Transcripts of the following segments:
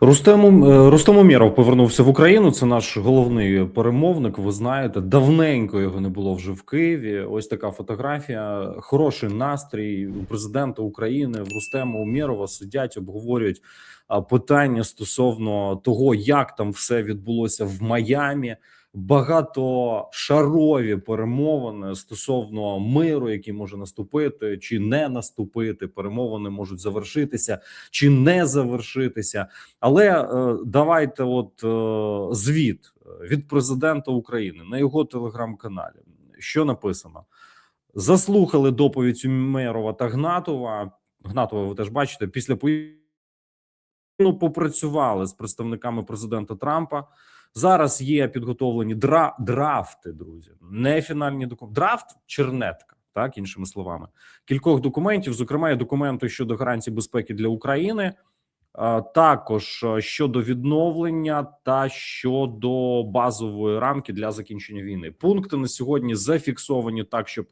Рустем, е, Рустем Умєров повернувся в Україну. Це наш головний перемовник. Ви знаєте, давненько його не було вже в Києві. Ось така фотографія. Хороший настрій у президента України в Рустема Умєрова сидять, обговорюють питання стосовно того, як там все відбулося в Майамі. Багатошарові перемовини стосовно миру, який може наступити чи не наступити. Перемовини можуть завершитися чи не завершитися. Але е, давайте, от е, звіт від президента України на його телеграм-каналі. Що написано? Заслухали доповідь Умерова та Гнатова. Гнатова, ви теж бачите, після поїздки ну, попрацювали з представниками президента Трампа. Зараз є підготовлені дра, драфти, друзі, не фінальні документи. Драфт чернетка, так іншими словами, кількох документів, зокрема, і документи щодо гарантій безпеки для України, також щодо відновлення та щодо базової рамки для закінчення війни. Пункти на сьогодні зафіксовані так, щоб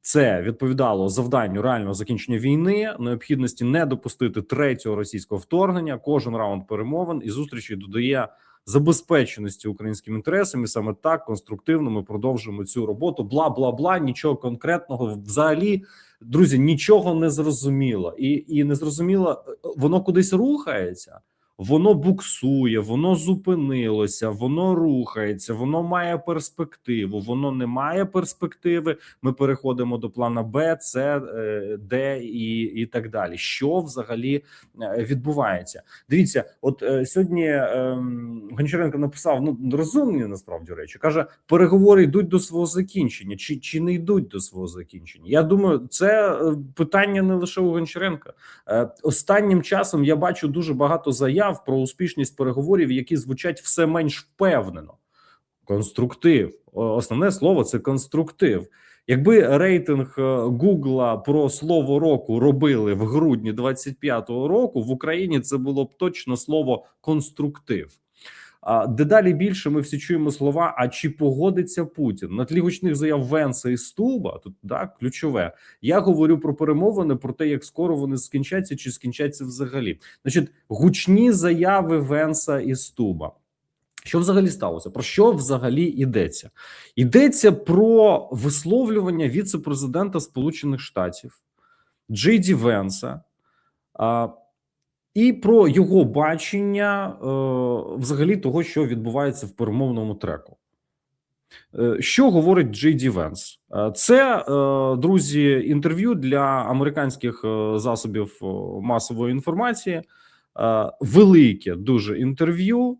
це відповідало завданню реального закінчення війни, необхідності не допустити третього російського вторгнення. Кожен раунд перемовин і зустрічі додає забезпеченості українським інтересам, і саме так конструктивно ми продовжуємо цю роботу. Бла бла бла. Нічого конкретного взагалі, друзі, нічого не зрозуміло, і і не зрозуміло, воно кудись рухається. Воно буксує, воно зупинилося, воно рухається, воно має перспективу. Воно не має перспективи. Ми переходимо до плана Б, С, е, Д і, і так далі. Що взагалі е, відбувається? Дивіться, от е, сьогодні е, Гончаренко написав ну розумні насправді речі. каже: переговори йдуть до свого закінчення, чи чи не йдуть до свого закінчення? Я думаю, це питання не лише у Гончаренка. Останнім часом я бачу дуже багато заяв про успішність переговорів, які звучать все менш впевнено. Конструктив, основне слово це конструктив. Якби рейтинг е, Гугла про слово року робили в грудні 25-го року, в Україні це було б точно слово конструктив. Дедалі більше ми всі чуємо слова: а чи погодиться Путін на тлі гучних заяв Венса і Стуба? Тут так ключове. Я говорю про перемовини, про те, як скоро вони скінчаться, чи скінчаться взагалі. Значить, гучні заяви Венса і Стуба. Що взагалі сталося? Про що взагалі йдеться? Йдеться про висловлювання віце-президента Сполучених Штатів Джей Ді Венса. І про його бачення е, взагалі того, що відбувається в перемовному треку. Е, Що говорить Джей Ді Венс? Е, Це друзі інтерв'ю для американських засобів масової інформації. Велике дуже інтерв'ю,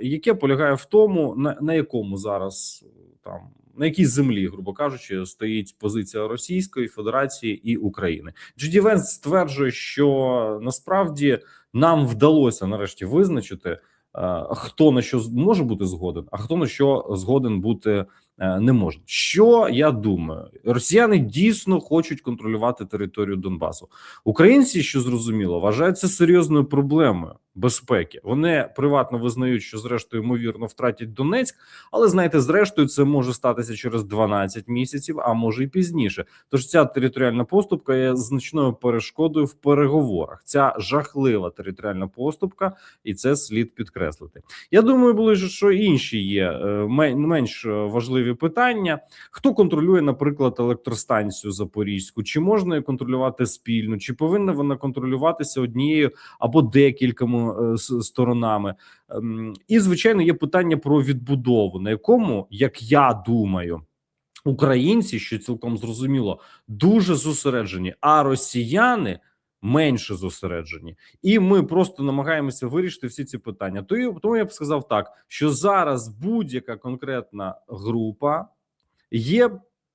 яке полягає в тому, на, на якому зараз там на якій землі, грубо кажучи, стоїть позиція Російської Федерації і України. Джеді Венс стверджує, що насправді нам вдалося нарешті визначити, е, хто на що може бути згоден, а хто на що згоден бути не може. Що я думаю, росіяни дійсно хочуть контролювати територію Донбасу. Українці, що зрозуміло, вважають це серйозною проблемою безпеки. Вони приватно визнають, що зрештою ймовірно втратять Донецьк, але знаєте, зрештою, це може статися через 12 місяців, а може і пізніше. Тож ця територіальна поступка є значною перешкодою в переговорах. Ця жахлива територіальна поступка, і це слід підкреслити. Я думаю, були що інші є е, менш е, важливі питання. Хто контролює, наприклад, електростанцію Запорізьку? Чи можна її контролювати спільно? Чи повинна вона контролюватися однією або декількома е, сторонами? Ем, І звичайно, є питання про відбудову, на якому, як я думаю. Українці, що цілком зрозуміло, дуже зосереджені, а росіяни менше зосереджені, і ми просто намагаємося вирішити всі ці питання. Тому я б сказав так, що зараз будь-яка конкретна група є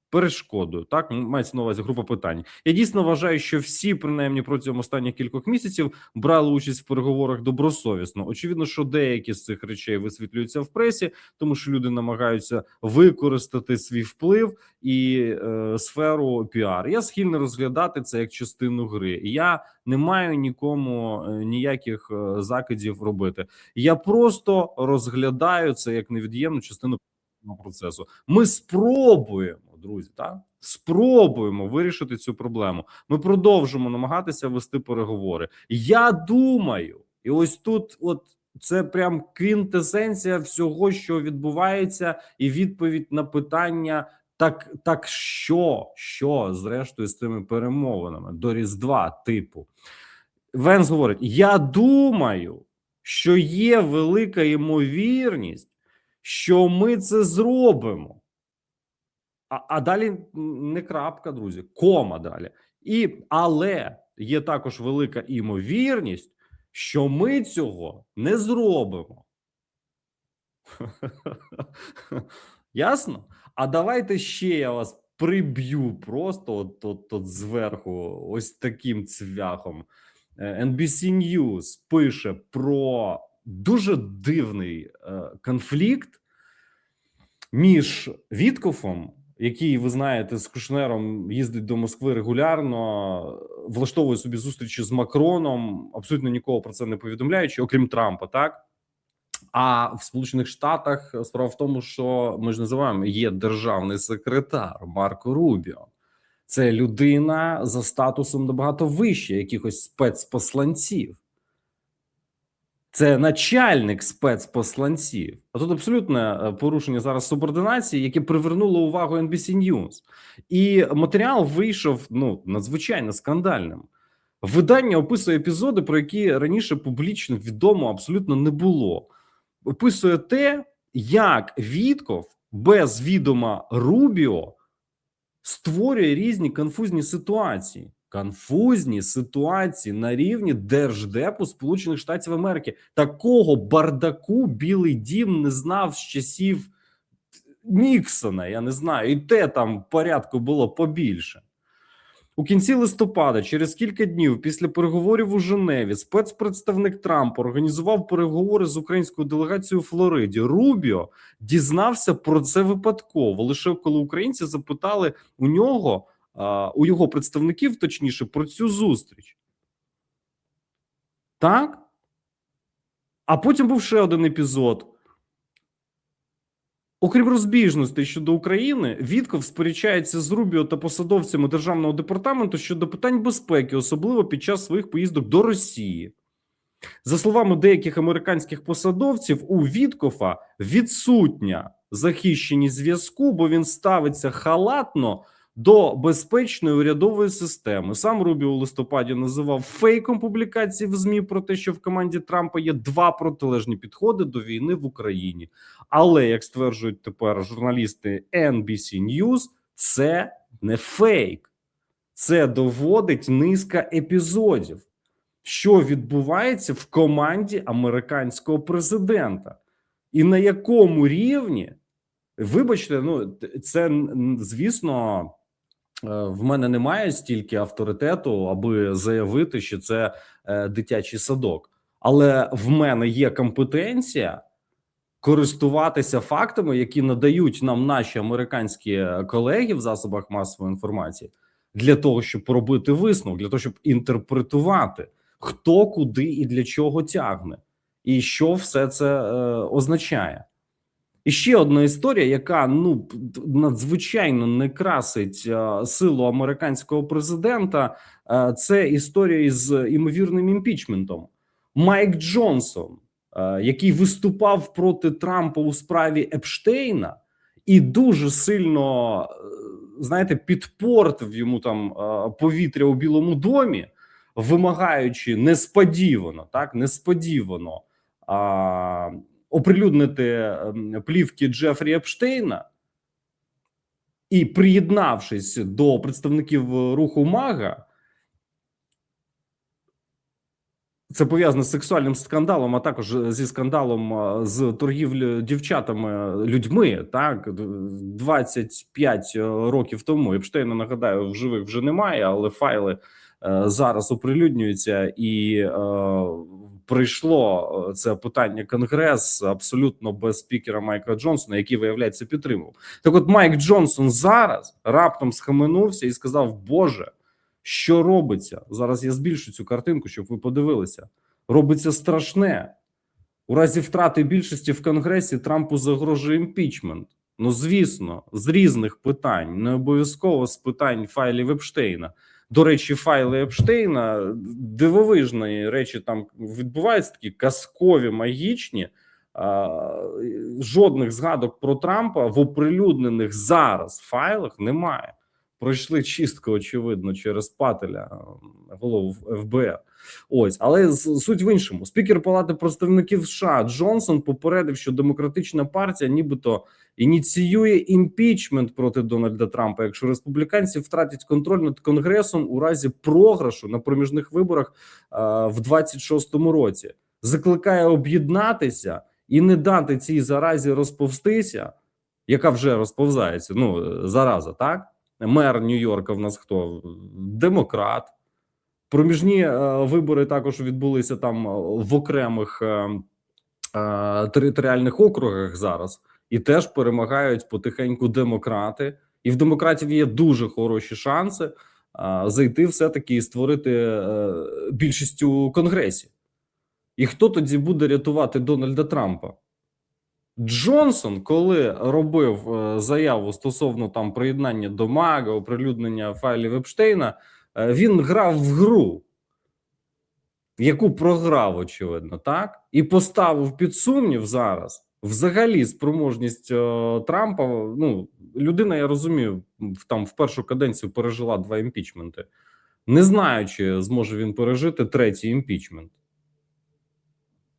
перешкодою. Так мається на увазі група питань. Я дійсно вважаю, що всі, принаймні протягом останніх кількох місяців, брали участь в переговорах добросовісно. Очевидно, що деякі з цих речей висвітлюються в пресі, тому що люди намагаються використати свій вплив і е, сферу піар. Я схильний розглядати це як частину гри. Я не маю нікому е, ніяких е, закидів робити. Я просто розглядаю це як невід'ємну частину процесу. Ми спробуємо, друзі, так спробуємо вирішити цю проблему. Ми продовжимо намагатися вести переговори. Я думаю, І ось тут, от це прям квінтесенція всього, що відбувається, і відповідь на питання: так, так що, що зрештою з тими перемовинами до Різдва, типу, Венс говорить: Я думаю, що є велика ймовірність, що ми це зробимо. А, а далі не крапка, друзі, кома далі. І але є також велика імовірність, що ми цього не зробимо. Ясно? А давайте ще я вас приб'ю просто от, от, от зверху, ось таким цвяхом. Е, NBC News пише про дуже дивний е, конфлікт між Віткофом, який, ви знаєте, з Кушнером їздить до Москви регулярно, влаштовує собі зустрічі з Макроном, абсолютно нікого про це не повідомляючи, окрім Трампа, так. А в Сполучених Штатах справа в тому, що ми ж називаємо є державний секретар Марко Рубіо. Це людина за статусом набагато вище якихось спецпосланців. Це начальник спецпосланців. А тут абсолютне порушення зараз субординації, яке привернуло увагу NBC News. І матеріал вийшов ну надзвичайно скандальним. Видання описує епізоди, про які раніше публічно відомо абсолютно не було. Описує те, як Вітков без відома Рубіо створює різні конфузні ситуації. Конфузні ситуації на рівні Держдепу Сполучених Штатів Америки. Такого бардаку Білий Дім не знав з часів Ніксона. Я не знаю, і те там порядку було побільше. У кінці листопада, через кілька днів після переговорів у Женеві, спецпредставник Трампа організував переговори з українською делегацією у Флориді. Рубіо дізнався про це випадково. Лише коли українці запитали у нього, у його представників, точніше, про цю зустріч. Так? А потім був ще один епізод. Окрім розбіжностей щодо України, Вітков сперечається з Рубіо та посадовцями державного департаменту щодо питань безпеки, особливо під час своїх поїздок до Росії. За словами деяких американських посадовців, у Віткофа відсутня захищеність зв'язку, бо він ставиться халатно до безпечної урядової системи. Сам Рубі у листопаді називав фейком публікації в змі про те, що в команді Трампа є два протилежні підходи до війни в Україні. Але як стверджують тепер журналісти NBC News, це не фейк, це доводить низка епізодів, що відбувається в команді американського президента, і на якому рівні. Вибачте, ну це звісно в мене немає стільки авторитету, аби заявити, що це е, дитячий садок, але в мене є компетенція користуватися фактами, які надають нам наші американські колеги в засобах масової інформації, для того, щоб робити висновок, для того, щоб інтерпретувати, хто куди і для чого тягне, і що все це е, означає. І ще одна історія, яка ну надзвичайно не красить а, силу американського президента. А, це історія із імовірним імпічментом. Майк Джонсон, а, який виступав проти Трампа у справі Епштейна, і дуже сильно знаєте, підпортив йому там повітря у Білому домі, вимагаючи несподівано, так несподівано. Оприлюднити ем, плівки Джефрі Епштейна і приєднавшись до представників руху Мага, це пов'язано з сексуальним скандалом, а також зі скандалом е, з торгівлею дівчатами людьми. Так 25 років тому Епштейна нагадаю, в живих вже немає, але файли е, зараз оприлюднюються і е, прийшло е, це питання Конгрес абсолютно без спікера Майка Джонсона, який виявляється підтримував. Так, от Майк Джонсон зараз раптом схаменувся і сказав: Боже, що робиться зараз? Я збільшу цю картинку, щоб ви подивилися. Робиться страшне у разі втрати більшості в Конгресі. Трампу загрожує імпічмент. Ну, звісно, з різних питань, не обов'язково з питань файлів Епштейна. До речі, файли Епштейна дивовижні речі там відбуваються такі казкові, магічні. Жодних згадок про Трампа в оприлюднених зараз файлах немає. Пройшли чистку, очевидно, через пателя голову ФБР. Ось, але суть в іншому. Спікер Палати представників США Джонсон попередив, що демократична партія, нібито ініціює імпічмент проти Дональда Трампа, якщо республіканці втратять контроль над конгресом у разі програшу на проміжних виборах а, в 26-му році. Закликає об'єднатися і не дати цій заразі розповстися, яка вже розповзається. Ну зараза, так мер Нью-Йорка в нас хто демократ. Проміжні е, вибори також відбулися там е, в окремих е, територіальних округах зараз, і теж перемагають потихеньку демократи. І в демократів є дуже хороші шанси зайти все-таки і створити більшість у конгресі. І хто тоді буде рятувати Дональда Трампа? Джонсон, коли робив е, заяву стосовно там приєднання до МАГА, оприлюднення файлів Епштейна, е, він грав в гру, яку програв, очевидно, так? І поставив під сумнів зараз взагалі спроможність е, Трампа. Ну, людина, я розумію, там в першу каденцію пережила два імпічменти. Не знаю, чи зможе він пережити третій імпічмент.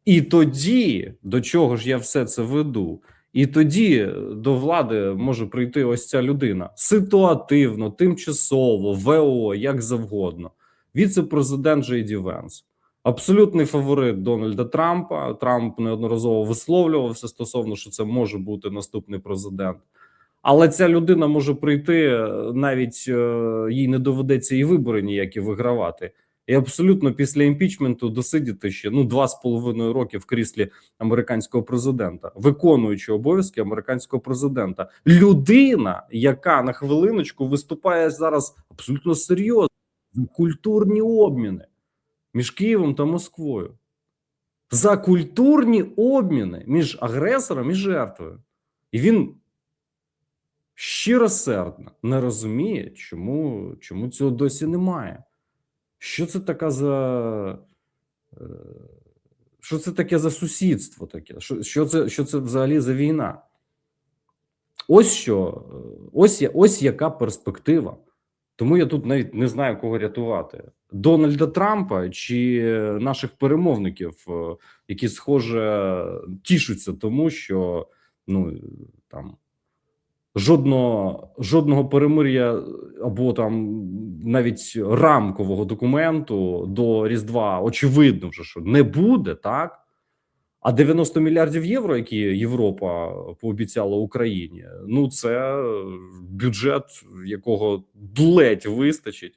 І тоді, до чого ж я все це веду, і тоді до влади може прийти ось ця людина ситуативно, тимчасово, ВО, як завгодно. Віце-президент Джей Ді Венс. Абсолютний фаворит Дональда Трампа. Трамп неодноразово висловлювався стосовно, що це може бути наступний президент. Але ця людина може прийти, е, навіть е, їй не доведеться і вибори ніякі вигравати. І абсолютно після імпічменту досидіти ще ну два з половиною роки в кріслі американського президента, виконуючи обов'язки американського президента, людина, яка на хвилиночку виступає зараз абсолютно серйозно за культурні обміни між Києвом та Москвою, за культурні обміни між агресором і жертвою, і він щиросердно не розуміє, чому, чому цього досі немає. Що це така за. е, Що це таке за сусідство таке? Що, це, що це взагалі за війна? Ось що, е, ось, ось яка перспектива. Тому я тут навіть не знаю, кого рятувати: Дональда Трампа чи наших перемовників, е, які, схоже, тішуться тому, що ну там жодного жодного перемир'я або там навіть рамкового документу до Різдва очевидно вже що не буде, так. А 90 мільярдів євро, які Європа пообіцяла Україні, ну це бюджет, якого ледь вистачить,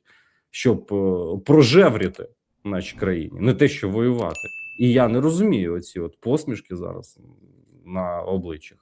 щоб е, прожевріти нашій країні, не те, що воювати. І я не розумію оці от посмішки зараз на обличчях.